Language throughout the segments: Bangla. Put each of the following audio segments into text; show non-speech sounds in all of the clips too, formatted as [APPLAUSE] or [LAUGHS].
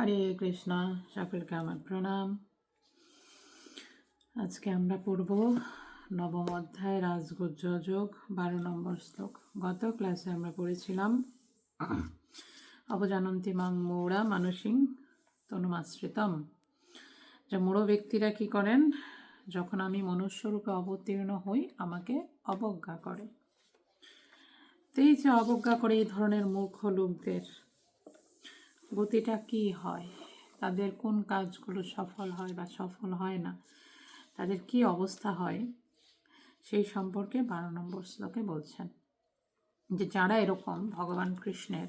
হরে কৃষ্ণ, সকলকে আমার প্রণাম। আজকে আমরা পড়ব নবম অধ্যায়, রাজগুজ্জ যোগ, বারো নম্বর শ্লোক। গত ক্লাসে আমরা পড়েছিলাম, অবজানন্তি মাং মৌড়া মানসিং তনুমাশ্রিতম। যে মূঢ় ব্যক্তিরা কি করেন? যখন আমি মনুষ্যরূপে অবতীর্ণ হই, আমাকে অবজ্ঞা করে। তো এই যে অবজ্ঞা করে এই ধরনের মূর্খ লোকদের গতিটা কি হয়? তাদের কোন কাজগুলো সফল হয় বা সফল হয় না? তাদের কি অবস্থা হয়? সেই সম্পর্কে বারো নম্বর শ্লোকে বলছেন যে, যারা এরকম ভগবান কৃষ্ণের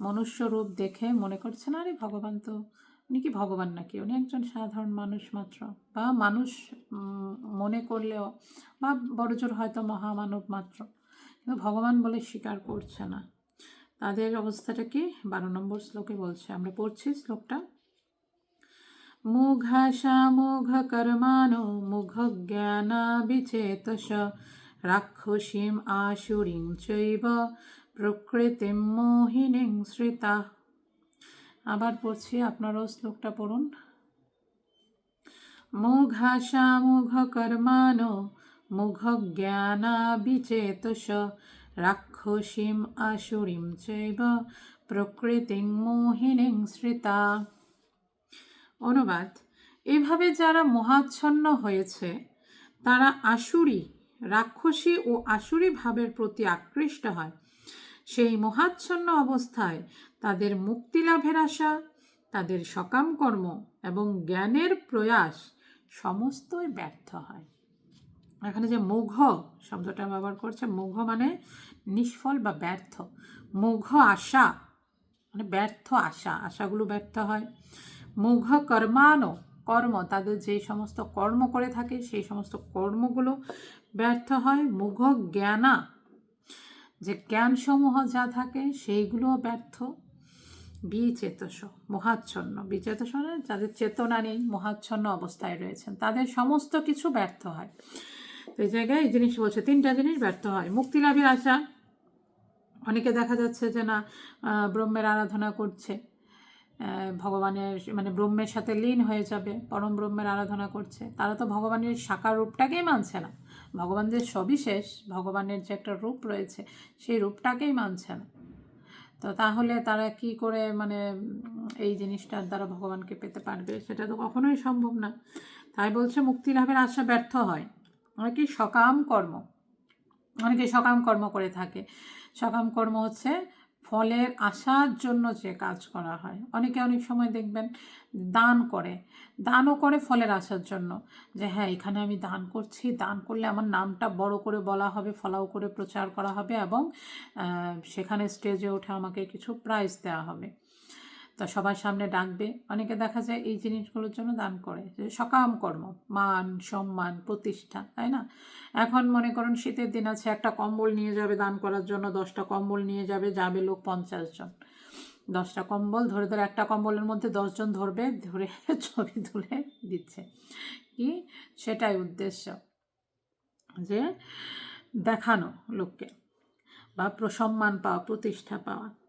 মনুষ্য রূপ দেখে মনে করছেন, আরে, ভগবান তো, উনি কি ভগবান নাকি? উনি একজন সাধারণ মানুষ মাত্র। বা মানুষ মনে করলেও, বা বড়জোর হয়তো মহামানব মাত্র। কিন্তু ভগবান বলে স্বীকার করছে না। তাদের অবস্থাটা কি? বারো নম্বর শ্লোকে বলছে, আমরা পড়ছি শ্লোকটা। মুঘাশা মুঘ কর্মানো মুঘ জ্ঞানা বিচেতস রাক্ষসীম আশুরিং চৈব প্রকৃতিম মোহিনীং শ্রিতা। আবার পড়ছি, আপনারাও শ্লোকটা পড়ুন। মুঘাশা মুঘ কর্মানো মুঘ জ্ঞানা বিচেতস রাক্ষসীম আসুরিম চৈব প্রকৃতিং মোহিনীং শ্রিতা অনুবাদ, এভাবে যারা মহাচ্ছন্ন হয়েছে, তারা আসুরি রাক্ষসী ও আসুরি ভাবের প্রতি আকৃষ্ট হয়। সেই মহাচ্ছন্ন অবস্থায় তাদের মুক্তি লাভের আশা, তাদের সকাম কর্ম এবং জ্ঞানের প্রয়াস সমস্তই ব্যর্থ হয়। এখানে যে মুঘ শব্দটা ব্যবহার করছে, মুঘ মানে নিষ্ফল বা ব্যর্থ? মুঘ আশা। মানে ব্যর্থ আশা। আশাগুলো ব্যর্থ হয়। মুঘ কর্মানো কর্ম। তাদের যে সমস্ত কর্ম করে থাকে, সেই সমস্ত কর্মগুলো ব্যর্থ হয়। মুঘ জ্ঞানা। যে জ্ঞানসমূহ যা থাকে, সেইগুলোও ব্যর্থ। বিচেতস মহাচ্ছন্ন। বিচেতস মানে যাদের চেতনা নেই, মহাচ্ছন্ন অবস্থায় রয়েছেন। তাদের সমস্ত কিছু ব্যর্থ হয়। তো এই জায়গায় এই জিনিস বলছে, তিনটা জিনিস ব্যর্থ হয়। মুক্তি লাভের আশা অনেকে দেখা যাচ্ছে যে না ব্রহ্মের আরাধনা করছে। ভগবানের মানে ব্রহ্মের সাথে লীন হয়ে যাবে, পরম ব্রহ্মের আরাধনা করছে। তারা তো ভগবানের সাকার রূপটাকেই মানছে না। ভগবান যে সবিশেষ ভগবানের যে একটা রূপ রয়েছে, সেই রূপটাকেই মানছে না। তো তাহলে তারা কি করে মানে এই জিনিসটার দ্বারা ভগবানকে পেতে পারবে? সেটা তো কখনোই সম্ভব না। তাই বলছে মুক্তি লাভের আশা ব্যর্থ হয়। অনেকেই সকাম কর্ম, অনেকে সকাম কর্ম করে থাকে। সকাম কর্ম হচ্ছে ফলের আশার জন্য যে কাজ করা হয়। অনেকে অনেক সময় দেখবেন দান করে। দানও করে ফলের আশার জন্য। যে হ্যাঁ এখানে আমি দান করছি। দান করলে আমার নামটা বড় করে বলা হবে, ফলাও করে প্রচার করা হবে এবং সেখানে স্টেজে ওঠে আমাকে কিছু প্রাইজ দেওয়া হবে। তো সবার সামনে ডাকবে। অনেকে দেখা যায় এই জিনিসগুলোর জন্য দান করে। সকাম কর্ম, মান, সম্মান, প্রতিষ্ঠা, তাই না? এখন মনে করুন শীতের দিন আছে, একটা কম্বল নিয়ে যাবে দান করার জন্য, দশটা কম্বল নিয়ে যাবে যাবে লোক পঞ্চাশ জন। দশটা কম্বল ধরে ধরে একটা কম্বলের মধ্যে দশজন ধরবে, ধরে [LAUGHS] ছবি তুলে দিচ্ছে। কি? সেটাই উদ্দেশ্য। যে দেখানো লোককে বা প্রসম্মান পাওয়া, প্রতিষ্ঠা পাওয়া।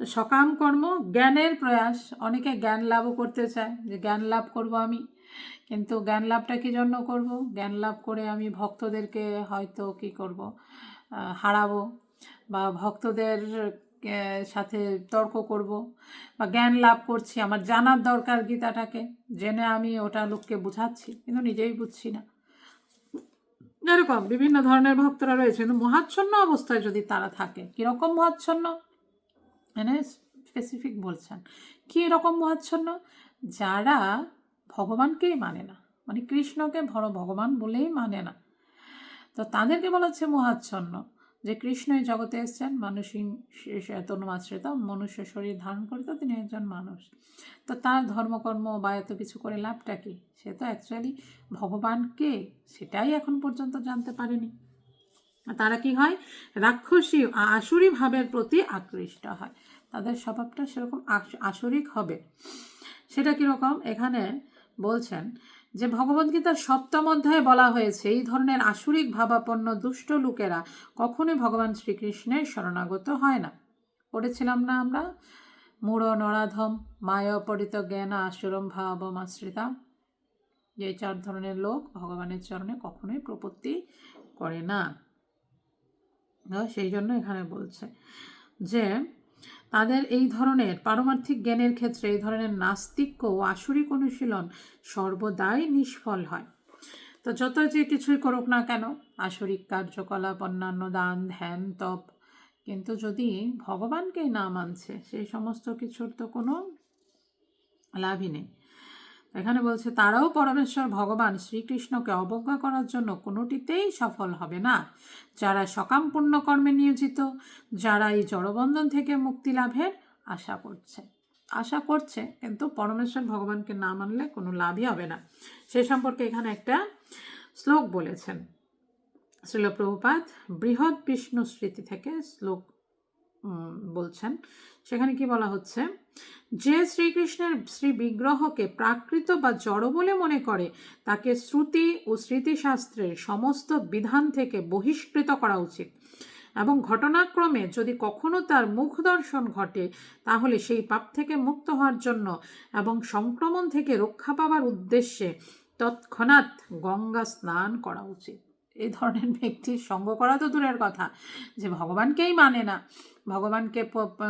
সকাম কর্ম, জ্ঞানের প্রয়াস। অনেকে জ্ঞান লাভও করতে চায়, যে জ্ঞান লাভ করব আমি। কিন্তু জ্ঞান লাভটা কি জন্য করব? জ্ঞান লাভ করে আমি ভক্তদেরকে হয়তো কি করব? হারাবো বা ভক্তদের সাথে তর্ক করব বা জ্ঞান লাভ করছি। আমার জানার দরকার গীতাটাকে। জেনে আমি ওটা লোককে বুঝাচ্ছি, কিন্তু নিজেই বুঝছি না। এরকম বিভিন্ন ধরনের ভক্তরা রয়েছে, কিন্তু মহাচ্ছন্ন অবস্থায় যদি তারা থাকে, কীরকম মহাচ্ছন্ন? মানে স্পেসিফিক বলছেন। কী রকম মহাচ্ছন্ন? যারা ভগবানকেই মানে না মানে কৃষ্ণকে ভর ভগবান বলেই মানে না। তো তাদেরকে বলা হচ্ছে মহাচ্ছন্ন। যে কৃষ্ণই জগতে এসছেন, মানুষই তনুমাশ্রিত মনুষ্য শরীর ধারণ করে তো তিনি একজন মানুষ। তো তার ধর্মকর্ম বা এত কিছু করে লাভটা কি? সে তো অ্যাকচুয়ালি ভগবানকে সেটাই এখন পর্যন্ত জানতে পারেনি। তারা কি হয়? রাক্ষসী আসুরি ভাবের প্রতি আকৃষ্ট হয়। তাদের স্বভাবটা সেরকম আস- আসরিক হবে। সেটা কীরকম? এখানে বলছেন যে ভগবদ্গীতার সপ্তম অধ্যায়ে বলা হয়েছে, এই ধরনের আসুরিক ভাবাপন্ন দুষ্ট লোকেরা কখনোই ভগবান শ্রীকৃষ্ণের শরণাগত হয় না। পড়েছিলাম না আমরা? মূঢ় নরাধম মায়া পরিত জ্ঞান আসুরম ভাবমাশ্রিতা যে চার ধরনের লোক ভগবানের চরণে কখনোই প্রপত্তি করে না। সেই জন্য এখানে বলছে যে তাদের এই ধরনের পারমার্থিক জ্ঞানের ক্ষেত্রে এই ধরনের নাস্তিক্য ও আসরিক অনুশীলন সর্বদাই নিষ্ফল হয়। তো যত যে কিছুই করুক না কেন, আসরিক কার্যকলাপ, অন্যান্য দান, ধ্যান, তপ, কিন্তু যদি ভগবানকেই না মানছে, সেই সমস্ত কিছুর তো কোনো লাভই নেই। এখানে বলছে, তারাও পরমেশ্বর ভগবান শ্রীকৃষ্ণকে অবজ্ঞা করার জন্য কোনোটিতেই সফল হবে না। যারা সকাম পুণ্যকর্মে নিয়োজিত, যারা এই জড়বন্ধন থেকে মুক্তি লাভের আশা করছে। আশা করছে, কিন্তু পরমেশ্বর ভগবানকে না মানলে কোনো লাভই হবে না। সে সম্পর্কে এখানে একটা শ্লোক বলেছেন। শ্রীল প্রভুপাত বৃহৎ বিষ্ণু স্মৃতি থেকে শ্লোক বলছেন। সেখানে কি বলা হচ্ছে? যে শ্রীকৃষ্ণের শ্রী বিগ্রহকে প্রাকৃত বা জড় বলে মনে করে, তাকে শ্রুতি ও স্মৃতিশাস্ত্রের সমস্ত বিধান থেকে বহিষ্কৃত করা উচিত। এবং ঘটনাক্রমে যদি কখনো তার মুখ দর্শন ঘটে, তাহলে সেই পাপ থেকে মুক্ত হওয়ার জন্য এবং সংক্রমণ থেকে রক্ষা পাওয়ার উদ্দেশ্যে তৎক্ষণাৎ গঙ্গা স্নান করা উচিত। এই ধরনের ব্যক্তির সঙ্গ করা তো দূরের কথা, যে ভগবানকেই মানে না। ভগবানকে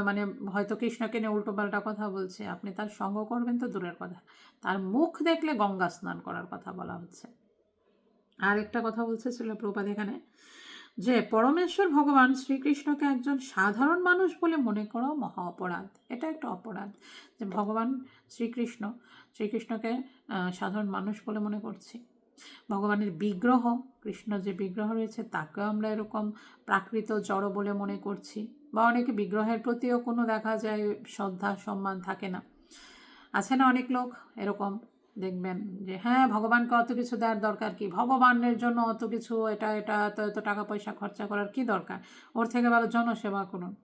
মানে হয়তো কৃষ্ণকে নিয়ে উল্টোপাল্টা কথা বলছে, আপনি তার সঙ্গ করবেন তো দূরের কথা। তার মুখ দেখলে গঙ্গা স্নান করার কথা বলা হচ্ছে। আর একটা কথা বলছে ছিল প্রপাত এখানে, যে পরমেশ্বর ভগবান শ্রীকৃষ্ণকে একজন সাধারণ মানুষ বলে মনে করা মহা অপরাধ। এটা একটা অপরাধ যে ভগবান শ্রীকৃষ্ণ, শ্রীকৃষ্ণকে সাধারণ মানুষ বলে মনে করছি। ভগবানের বিগ্রহ কৃষ্ণ যে বিগ্রহ রয়েছে তাকেও আমরা এরকম প্রাকৃত জড় বলে মনে করছি। বা অনেকে বিগ্রহের প্রতিও কোনো দেখা যায়, শ্রদ্ধা, সম্মান থাকে না। আছে না অনেক লোক এরকম দেখবেন যে হ্যাঁ ভগবানকে অত কিছু দেওয়ার দরকার কি? ভগবানের জন্য অত কিছু, এটা এটা, এত এত টাকা পয়সা খরচা করার কি দরকার? ওর থেকে ভালো জনসেবা করুন।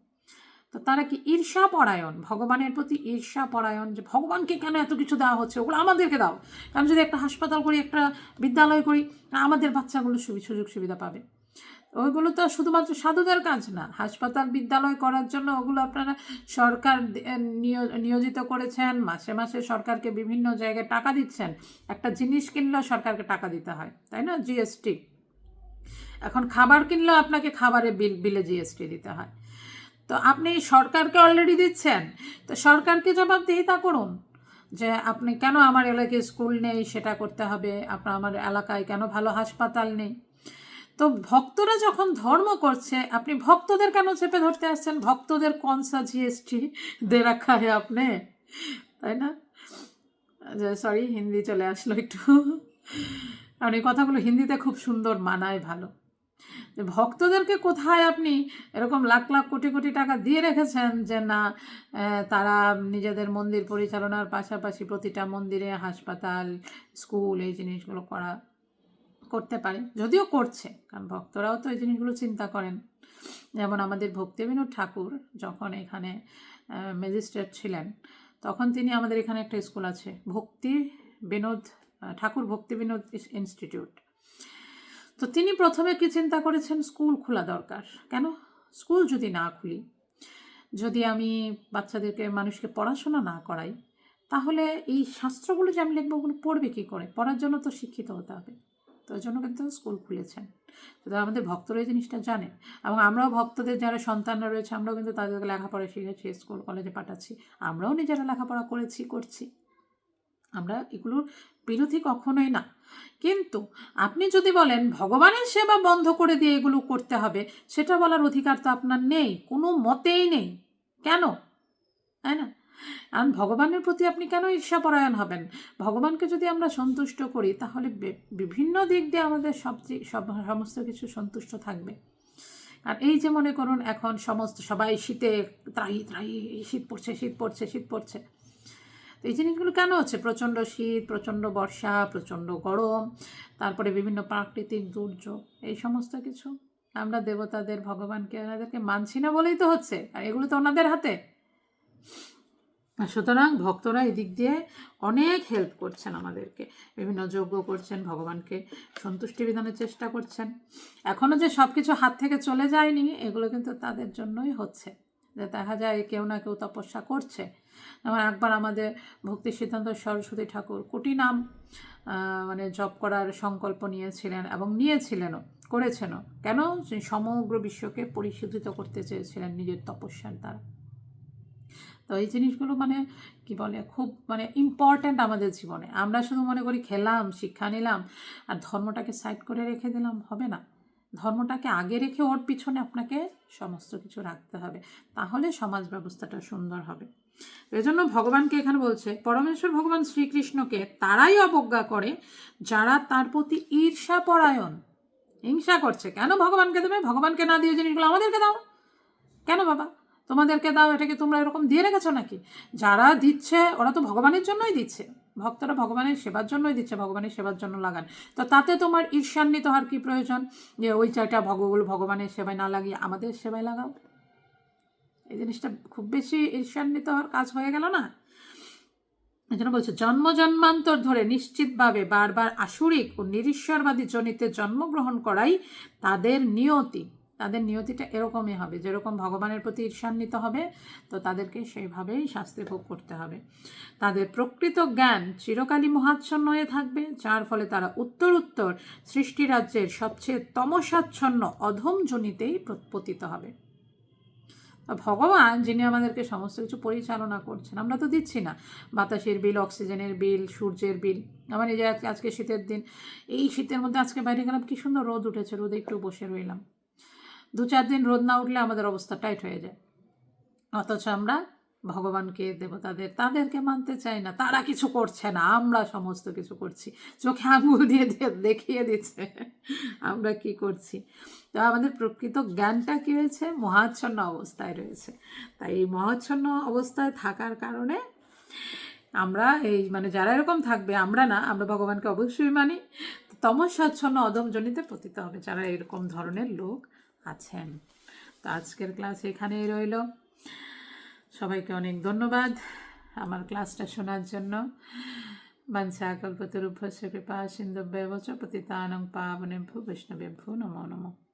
তো তারা কি ঈর্ষা পরায়ণ? ভগবানের প্রতি ঈর্ষা পরায়ণ যে, ভগবানকে কেন এত কিছু দেওয়া হচ্ছে? ওগুলো আমাদেরকে দাও। আমি যদি একটা হাসপাতাল করি, একটা বিদ্যালয় করি, আমাদের বাচ্চাগুলো সুযোগ সুবিধা পাবে। ওইগুলো তো শুধুমাত্র সাধুদের কাজ না, হাসপাতাল বিদ্যালয় করার জন্য ওগুলো আপনারা সরকার নিয়োজিত করেছেন, মাসে মাসে সরকারকে বিভিন্ন জায়গায় টাকা দিচ্ছেন। একটা জিনিস কিনলেও সরকারকে টাকা দিতে হয়, তাই না? জিএসটি এখন খাবার কিনলেও আপনাকে খাবারের বিল, বিলে জিএসটি দিতে হয়। তো আপনি সরকারকে অলরেডি দিচ্ছেন, তো সরকারকে জবাবদিহিতা করুন, যে আপনি কেন আমার এলাকায় স্কুল নেই, সেটা করতে হবে, আপনার আমার এলাকায় কেন ভালো হাসপাতাল নেই? তো ভক্তরা যখন ধর্ম করছে, আপনি ভক্তদের কেন চেপে ধরতে আসছেন? ভক্তদের কনসা জিএসটি দে রাখা হে আপনি? তাই না? সরি হিন্দি চলে আসলো একটু। কারণ এই কথাগুলো হিন্দিতে খুব সুন্দর, মানায় ভালো। ভক্তদেরকে কোথায় আপনি এরকম লাখ লাখ কোটি কোটি টাকা দিয়ে রেখেছেন যে না তারা নিজেদের মন্দির পরিচালনার পাশাপাশি প্রতিটা মন্দিরে হাসপাতাল, স্কুল, এই জিনিসগুলো করা করতে পারে, যদিও করছে, কারণ ভক্তরাও তো এই জিনিসগুলো চিন্তা করেন। যেমন আমাদের ভক্তিবিনোদ ঠাকুর যখন এখানে ম্যাজিস্ট্রেট ছিলেন, তখন তিনি আমাদের এখানে একটা স্কুল আছে ভক্তি বিনোদ ঠাকুর ভক্তি বিনোদ ইনস্টিটিউট। তো তিনি প্রথমে কি চিন্তা করেছেন, স্কুল খোলা দরকার। কেন? স্কুল যদি না খুলি, যদি আমি বাচ্চাদেরকে, মানুষকে পড়াশোনা না করাই, তাহলে এই শাস্ত্রগুলো যে আমি লিখব, ওগুলো পড়বে কী করে? পড়ার জন্য তো শিক্ষিত হতে হবে। তো ওই জন্য কিন্তু স্কুল খুলেছেন। তো আমাদের ভক্তরা এই জিনিসটা জানে এবং আমরাও ভক্তদের যারা সন্তানরা রয়েছে, আমরাও কিন্তু তাদেরকে লেখাপড়া শিখেছি স্কুল, কলেজে পাঠাচ্ছি। আমরাও নিজেরা লেখাপড়া করেছি, করছি। আমরা এগুলোর বিরোধী কখনোই না। কিন্তু আপনি যদি বলেন, ভগবানের সেবা বন্ধ করে দিয়ে এগুলো করতে হবে সেটা বলার অধিকার তো আপনার নেই, কোনো মতেই নেই। কেন? তাই না? কারণ ভগবানের প্রতি আপনি কেন ঈর্ষাপরায়ণ হবেন? ভগবানকে যদি আমরা সন্তুষ্ট করি, তাহলে বিভিন্ন দিক দিয়ে আমাদের সব সব, সমস্ত কিছু সন্তুষ্ট থাকবে। আর এই যে মনে করুন, এখন সমস্ত, সবাই শীতে ত্রাহি ত্রাহি শীত পড়ছে শীত পড়ছে শীত পড়ছে। তো এই জিনিসগুলো কেন হচ্ছে? প্রচণ্ড শীত, প্রচণ্ড বর্ষা, প্রচণ্ড গরম, তারপরে বিভিন্ন প্রাকৃতিক দুর্যোগ, এই সমস্ত কিছু আমরা দেবতাদের, ভগবানকে, ওনাদেরকে মানছি না বলেই তো হচ্ছে। আর এগুলো তো ওনাদের হাতে। আর সুতরাং ভক্তরা এদিক দিয়ে অনেক হেল্প করছেন আমাদেরকে। বিভিন্ন যজ্ঞ করছেন, ভগবানকে সন্তুষ্টি বিধানের চেষ্টা করছেন। এখনও যে সব কিছু হাত থেকে চলে যায়নি, এগুলো কিন্তু তাদের জন্যই হচ্ছে। যে দেখা যায় কেউ না কেউ তপস্যা করছে। যেমন একবার আমাদের ভক্তি সিদ্ধান্ত সরস্বতী ঠাকুর কোটি নাম মানে জপ করার সংকল্প নিয়েছিলেন এবং নিয়েছিলেনও, করেছেনও। কেন? সমগ্র বিশ্বকে পরিশোধিত করতে চেয়েছিলেন নিজের তপস্যার দ্বারা। তো এই জিনিসগুলো মানে কি বলে, খুব মানে ইম্পর্ট্যান্ট আমাদের জীবনে। আমরা শুধু মনে করি খেলাম, শিক্ষা নিলাম, আর ধর্মটাকে সাইড করে রেখে দিলাম, হবে না। ধর্মটাকে আগে রেখে ওর পিছনে আপনাকে সমস্ত কিছু রাখতে হবে। তাহলে সমাজ ব্যবস্থাটা সুন্দর হবে। এজন্য ভগবানকে এখানে বলছে, পরমেশ্বর ভগবান শ্রীকৃষ্ণকে তারাই অবজ্ঞা করে যারা তার প্রতি ঈর্ষা পরায়ণ। হিংসা করছে। কেন ভগবানকে দেবে? ভগবানকে না দিয়ে জিনিসগুলো আমাদেরকে দাও। কেন বাবা? তোমাদেরকে দাও এটাকে তোমরা এরকম দিয়ে রেখেছো নাকি? যারা দিচ্ছে, ওরা তো ভগবানের জন্যই দিচ্ছে। ভক্তরা ভগবানের সেবার জন্যই দিচ্ছে, ভগবানের সেবার জন্য লাগান। তো তাতে তোমার ঈর্ষান্বিত হওয়ার কি প্রয়োজন? যে ওই চাইটা ভগবুল ভগবানের সেবায় না লাগিয়ে আমাদের সেবায় লাগাও। এই জিনিসটা খুব বেশি ঈর্ষান্বিত হওয়ার কাজ হয়ে গেল না? এই জন্য বলছে, জন্ম জন্মান্তর ধরে নিশ্চিতভাবে বারবার আসুরিক ও নিরীশ্বরবাদী জনিতে জন্মগ্রহণ করাই তাদের নিয়তি। তাদের নিয়তিটা এরকমই হবে। যেরকম ভগবানের প্রতি ঈর্ষান্বিত হবে, তো তাদেরকে সেইভাবেই শাস্তি ভোগ করতে হবে। তাদের প্রকৃত জ্ঞান চিরকালই মহাচ্ছন্ন হয়ে থাকবে, যার ফলে তারা উত্তর উত্তর সৃষ্টিরাজ্যের সবচেয়ে তমসাচ্ছন্ন অধম জনিতেই পতিত হবে। ভগবান, যিনি আমাদেরকে সমস্ত কিছু পরিচালনা করছেন, আমরা তো দিচ্ছি না। বাতাসের বিল, অক্সিজেনের বিল, সূর্যের বিল। আমার যে আজকে- আজকে শীতের দিন, এই শীতের মধ্যে আজকে বাইরে গেলাম, কি সুন্দর রোদ উঠেছে, রোদে একটু বসে রইলাম। দু চার দিন রোদ না উঠলে আমাদের অবস্থা টাইট হয়ে যায়। অথচ আমরা ভগবানকে, দেবতাদের, তাদেরকে মানতে চাই না। তারা কিছু করছে না, আমরা সমস্ত কিছু করছি। চোখে আঙুল দিয়ে দেখিয়ে দিচ্ছে, আমরা কি করছি? তো আমাদের প্রকৃত জ্ঞানটা কী হয়েছে মহাচ্ছন্ন অবস্থায় রয়েছে। তাই এই মহাচ্ছন্ন অবস্থায় থাকার কারণে আমরা এই মানে যারা এরকম থাকবে, আমরা না, আমরা ভগবানকে অবশ্যই মানি। তমসাচ্ছন্ন অদমজনিতে পতিত হবে যারা এরকম ধরনের লোক। আছেন। তো আজকের ক্লাস এখানেই রইল। সবাইকে অনেক ধন্যবাদ আমার ক্লাসটা শোনার জন্য। বাঞ্ছা কল্পতরুভ্যস্য কৃপা সিন্ধুভ্যেব চ পতিতানং বৈষ্ণবে ভূ নমো নমঃ।